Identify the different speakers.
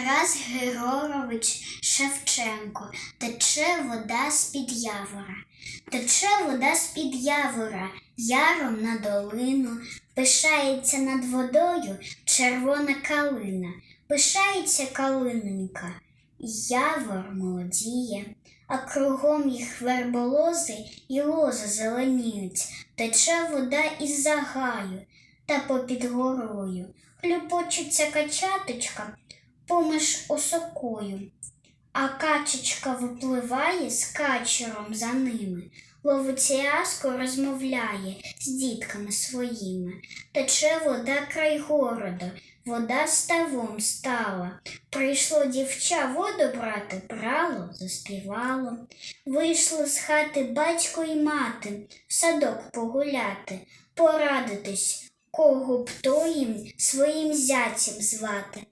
Speaker 1: Тарас Григорович Шевченко. Тече вода з-під явора. Тече вода з-під явора, яром на долину, пишається над водою червона калина, пишається калинонька, явор молодіє, а кругом їх верболози і лози зеленіють, тече вода із загаю та попід горою, хлюпочеться качаточка поміж осокою. А качечка випливає з качером за ними, ловить яску, розмовляє з дітками своїми. Тече вода край города, вода ставом стала. Прийшло дівча воду брати, брало, заспівало. Вийшли з хати батько і мати, в садок погуляти, порадитись, кого б то їм своїм зятям звати.